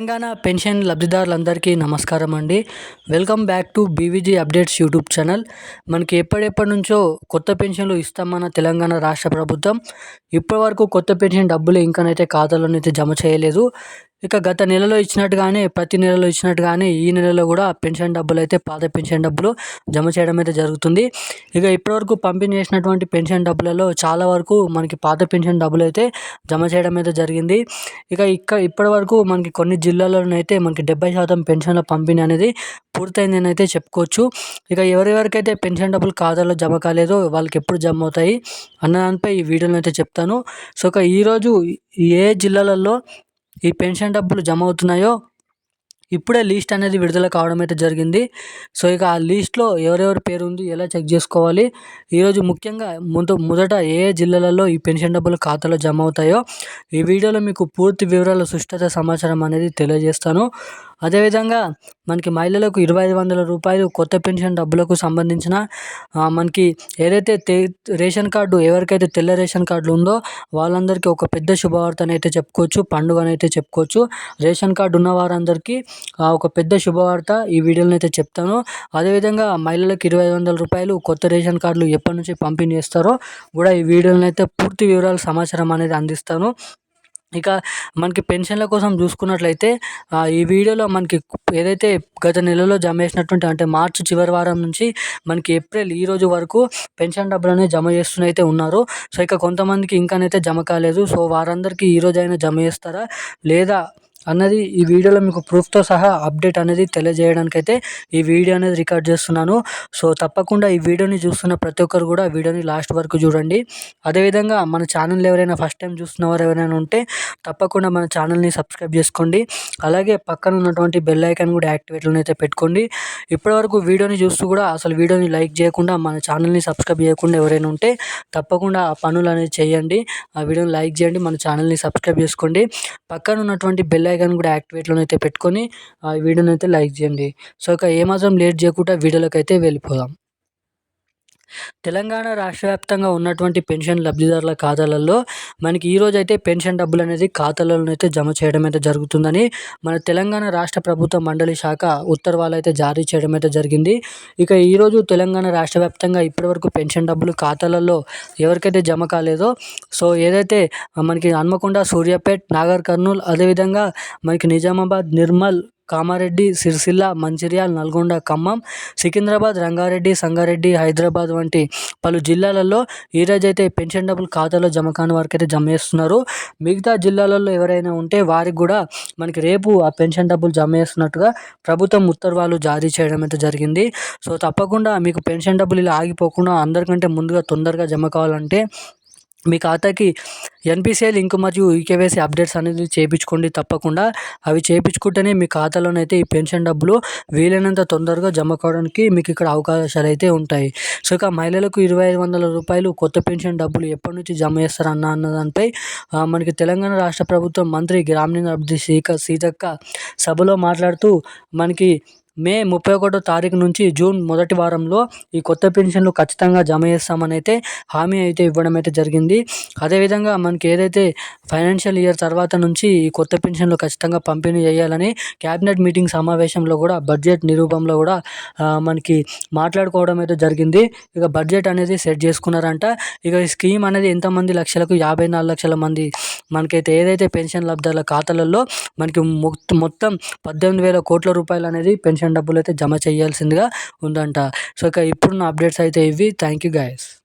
Telangana pension లబ్ధిదారులందరికీ నమస్కారం అండి. Welcome back to BVG updates YouTube channel. మనకి ఎప్పటిప్పటి నుంచో కొత్త పెన్షన్లు ఇస్తామన్న తెలంగాణ రాష్ట్ర ప్రభుత్వం. ఇప్పటివరకు కొత్త పెన్షన్ డబ్బులు ఇంకనైతే ఖాతాలోనైతే జమ చేయలేదు. ఇక గత నెలలో ఇచ్చినట్టుగానే ప్రతి నెలలో ఇచ్చినట్టుగానే ఈ నెలలో కూడా పెన్షన్ డబ్బులు అయితే పాత పెన్షన్ డబ్బులు జమ చేయడం అయితే జరుగుతుంది. ఇక ఇప్పటివరకు పంపిణీ చేసినటువంటి పెన్షన్ డబ్బులలో చాలా వరకు మనకి పాత పెన్షన్ డబ్బులు అయితే జమ చేయడం అయితే జరిగింది. ఇక ఇక్కడ ఇప్పటి వరకు మనకి కొన్ని జిల్లాలోనైతే మనకి డెబ్బై శాతం పెన్షన్ల పంపిణీ అనేది పూర్తయిందని అయితే చెప్పుకోవచ్చు. ఇక ఎవరెవరికైతే పెన్షన్ డబ్బులు ఖాతాలో జమ కాలేదో వాళ్ళకి ఎప్పుడు జమ అవుతాయి అన్న దానిపై ఈ వీడియోలో అయితే చెప్తాను. సో ఇక ఈరోజు ఏ జిల్లాలలో ఈ పెన్షన్ డబ్బులు జమ అవుతున్నాయో ఇప్పుడే లిస్ట్ అనేది విడుదల కావడం అయితే జరిగింది. సో ఇక ఆ లిస్ట్లో ఎవరెవరి పేరు ఉంది ఎలా చెక్ చేసుకోవాలి? ఈరోజు ముఖ్యంగా ముందు మొదట ఏ ఏ జిల్లాలలో ఈ పెన్షన్ డబ్బులు ఖాతాలో జమ అవుతాయో ఈ వీడియోలో మీకు పూర్తి వివరాలు సుష్టత సమాచారం అనేది తెలియజేస్తాను. అదేవిధంగా మనకి మహిళలకు ఇరవై ఐదు వందల రూపాయలు కొత్త పెన్షన్ డబ్బులకు సంబంధించిన మనకి ఏదైతే రేషన్ కార్డు ఎవరికైతే తెల్ల రేషన్ కార్డులు ఉందో వాళ్ళందరికీ ఒక పెద్ద శుభవార్తను అయితే చెప్పుకోవచ్చు పండుగనైతే చెప్పుకోవచ్చు. రేషన్ కార్డు ఉన్న వారందరికీ ఒక పెద్ద శుభవార్త ఈ వీడియోలో అయితే చెప్తాను. అదేవిధంగా మహిళలకు ఇరవై ఐదు వందల రూపాయలు కొత్త రేషన్ కార్డులు ఎప్పటి నుంచి పంపిణీ చేస్తారో కూడా ఈ వీడియోలో అయితే పూర్తి వివరాలు సమాచారం అనేది అందిస్తాను. ఇక మనకి పెన్షన్ల కోసం చూసుకున్నట్లయితే ఈ వీడియోలో మనకి ఏదైతే గత నెలలో జమ చేసినటువంటి అంటే మార్చి చివరి వారం నుంచి మనకి ఏప్రిల్ ఈ రోజు వరకు పెన్షన్ డబ్బులనే జమ చేస్తూనే అయితే ఉన్నారు. సో ఇక కొంతమందికి ఇంకానైతే జమ కాలేదు. సో వారందరికీ ఈ రోజైనా జమ చేస్తారా? లేదా అన్నది ఈ వీడియోలో మీకు ప్రూఫ్తో సహా అప్డేట్ అనేది తెలియజేయడానికి అయితే ఈ వీడియో అనేది రికార్డ్ చేస్తున్నాను. సో తప్పకుండా ఈ వీడియోని చూస్తున్న ప్రతి ఒక్కరు కూడా వీడియోని లాస్ట్ వరకు చూడండి. అదేవిధంగా మన ఛానల్ ఎవరైనా ఫస్ట్ టైం చూస్తున్న వారు ఎవరైనా ఉంటే తప్పకుండా మన ఛానల్ని సబ్స్క్రైబ్ చేసుకోండి. అలాగే పక్కన ఉన్నటువంటి బెల్ ఐకాన్ కూడా యాక్టివేట్లో అయితే పెట్టుకోండి. ఇప్పటివరకు వీడియోని చూస్తూ కూడా అసలు వీడియోని లైక్ చేయకుండా మన ఛానల్ని సబ్స్క్రైబ్ చేయకుండా ఎవరైనా ఉంటే తప్పకుండా ఆ పనులు అనేది చేయండి. ఆ వీడియోని లైక్ చేయండి మన ఛానల్ని సబ్స్క్రైబ్ చేసుకోండి. పక్కన ఉన్నటువంటి బెల్ ఐకాన్ కూడా యాక్టివేట్లో అయితే పెట్టుకొని ఆ వీడియోని అయితే లైక్ చేయండి. సో ఇక ఏమాత్రం లేట్ చేయకుండా వీడియోలోకి అయితే వెళ్ళిపోదాం. తెలంగాణ రాష్ట్ర వ్యాప్తంగా ఉన్నటువంటి పెన్షన్ లబ్ధిదారుల ఖాతాలలో మనకి ఈరోజు అయితే పెన్షన్ డబ్బులు అనేది ఖాతాలలో అయితే జమ చేయడం అయితే జరుగుతుందని మన తెలంగాణ రాష్ట్ర ప్రభుత్వ మండలి శాఖ ఉత్తర్వాలు అయితే జారీ చేయడం అయితే జరిగింది. ఇక ఈరోజు తెలంగాణ రాష్ట్ర వ్యాప్తంగా ఇప్పటివరకు పెన్షన్ డబ్బులు ఖాతాలలో ఎవరికైతే జమ కాలేదో సో ఏదైతే మనకి హన్మకొండ సూర్యాపేట్ నాగర్ కర్నూల్ అదేవిధంగా మనకి నిజామాబాద్ నిర్మల్ కామారెడ్డి సిరిసిల్ల మంచిర్యాల నల్గొండ ఖమ్మం సికింద్రాబాద్ రంగారెడ్డి సంగారెడ్డి హైదరాబాద్ వంటి పలు జిల్లాలలో ఈరోజైతే పెన్షన్ డబ్బులు ఖాతాలో జమ కాని వారికి అయితే జమ చేస్తున్నారు. మిగతా జిల్లాలలో ఎవరైనా ఉంటే వారికి కూడా మనకి రేపు ఆ పెన్షన్ డబ్బులు జమ చేస్తున్నట్టుగా ప్రభుత్వం ఉత్తర్వాలు జారీ చేయడం అయితే జరిగింది. సో తప్పకుండా మీకు పెన్షన్ డబ్బులు ఇలా ఆగిపోకుండా అందరికంటే ముందుగా తొందరగా జమ కావాలంటే మీ ఖాతాకి ఎన్పిసిఐ లింక్ మరియు ఈకేవైసీ అప్డేట్స్ అనేది చేయించుకోండి తప్పకుండా. అవి చేయించుకుంటేనే మీ ఖాతాలోనైతే ఈ పెన్షన్ డబ్బులు వీలైనంత తొందరగా జమ కావడానికి మీకు ఇక్కడ అవకాశాలు అయితే ఉంటాయి. సో ఇక మహిళలకు ఇరవై ఐదు వందల రూపాయలు కొత్త పెన్షన్ డబ్బులు ఎప్పటి నుంచి జమ చేస్తారన్న అన్న దానిపై మనకి తెలంగాణ రాష్ట్ర ప్రభుత్వం మంత్రి గ్రామీణాభివృద్ధి సీక సీతక్క సభలో మాట్లాడుతూ మనకి మే ముప్పై ఒకటో తారీఖు నుంచి జూన్ మొదటి వారంలో ఈ కొత్త పెన్షన్లు ఖచ్చితంగా జమ చేస్తామని అయితే హామీ అయితే ఇవ్వడం అయితే జరిగింది. అదేవిధంగా మనకి ఏదైతే ఫైనాన్షియల్ ఇయర్ తర్వాత నుంచి ఈ కొత్త పెన్షన్లు ఖచ్చితంగా పంపిణీ చేయాలని క్యాబినెట్ మీటింగ్ సమావేశంలో కూడా బడ్జెట్ నిరూపంలో కూడా మనకి మాట్లాడుకోవడం అయితే జరిగింది. ఇక బడ్జెట్ అనేది సెట్ చేసుకున్నారంట. ఇక ఈ స్కీమ్ అనేది ఎంతమంది లక్షలకు యాభై నాలుగు లక్షల మంది మనకైతే ఏదైతే పెన్షన్ లబ్ధాల ఖాతాలలో మనకి మొత్తం పద్దెనిమిది వేల కోట్ల రూపాయలు అనేది పెన్షన్ డబ్బులు అయితే జమ చేయాల్సిందిగా ఉందంట. సో ఇక ఇప్పుడున్న అప్డేట్స్ అయితే ఇవి. Thank you guys